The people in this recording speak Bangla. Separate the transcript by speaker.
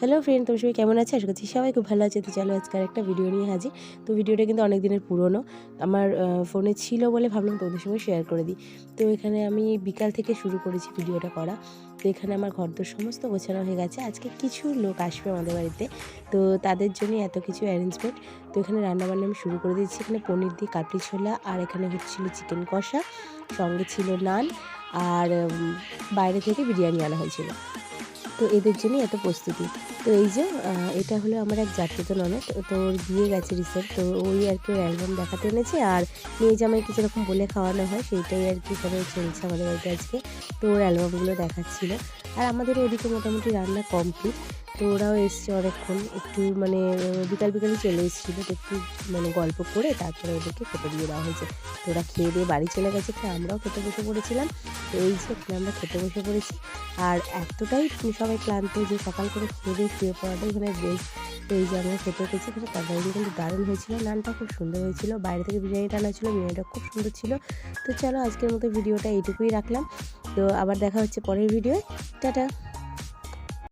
Speaker 1: হ্যালো ফ্রেন্ড তুমি সবাই কেমন আছে? আশা করছি সবাই খুব ভালো আছে। তো চলো আজকে একটা ভিডিও নিয়ে হাজির। তো ভিডিওটা কিন্তু অনেক দিনের পুরনো। আমার ফোনে ছিল বলে ভাবলাম তোমাদের সঙ্গে শেয়ার করে দিই। তো এখানে আমি বিকাল থেকে শুরু করেছি ভিডিওটা করা। তো এখানে আমার ঘরদোর সমস্ত গোছানো হয়ে গেছে। আজকে কিছু লোক আসবে আমাদের বাড়িতে। তো তাদের জন্য এত কিছু অ্যারেঞ্জমেন্ট তো এখানে রান্নাবান্না আমি শুরু করে দিয়েছি। এখানে পনির দিয়ে কাপড়ি ছোলা আর এখানে হচ্ছিল চিকেন কষা। সঙ্গে ছিল নান আর বাইরে থেকে বিরিয়ানি আনা হয়েছিল। তো এদের জন্যই এত প্রস্তুতি। তো এই যে এটা হলো আমার এক জাতীয় ননদ। তো ওর বিয়ে গেছে রিসেন্ট তো ওই আর কি অ্যালবাম দেখাতে এনেছে। আর মেয়ে জামাই কিছু রকম বলে খাওয়ানো হয়, সেইটাই আর কি সবাই চলছে আমাদের বাড়িতে আজকে। তো ওর অ্যালবামগুলো দেখাচ্ছিল। আর আমাদের ওদিকে মোটামুটি রান্না কমপ্লিট তো ওরাও এসছে অনেকক্ষণ। একটু মানে বিকাল বিকালে চলে এসেছিল তো একটু মানে গল্প করে তারপরে ওদেরকে খেতে দিয়ে দেওয়া হয়েছে। তো ওরা খেয়ে দিয়ে বাড়ি চলে গেছে। তো আমরাও খেতে বসে পড়েছিলাম। তো এই যে আমরা খেতে বসে পড়েছি। আর এতটাই সবাই ক্লান্ত যে সকাল করে খেয়ে দিয়ে শুয়ে পড়াটা এখানে বেশ। তো এই যে আমরা খেতে পেয়েছি এখানে তরকারিটা কিন্তু দারুণ হয়েছিল। নানটা খুব সুন্দর হয়েছিল। বাইরে থেকে বিরিয়ানিটা আনা ছিল, বিরিয়ানিটা খুব সুন্দর ছিল। তো চলো আজকের মতো ভিডিওটা এইটুকুই রাখলাম। তো আবার দেখা হচ্ছে পরের ভিডিও টাটা।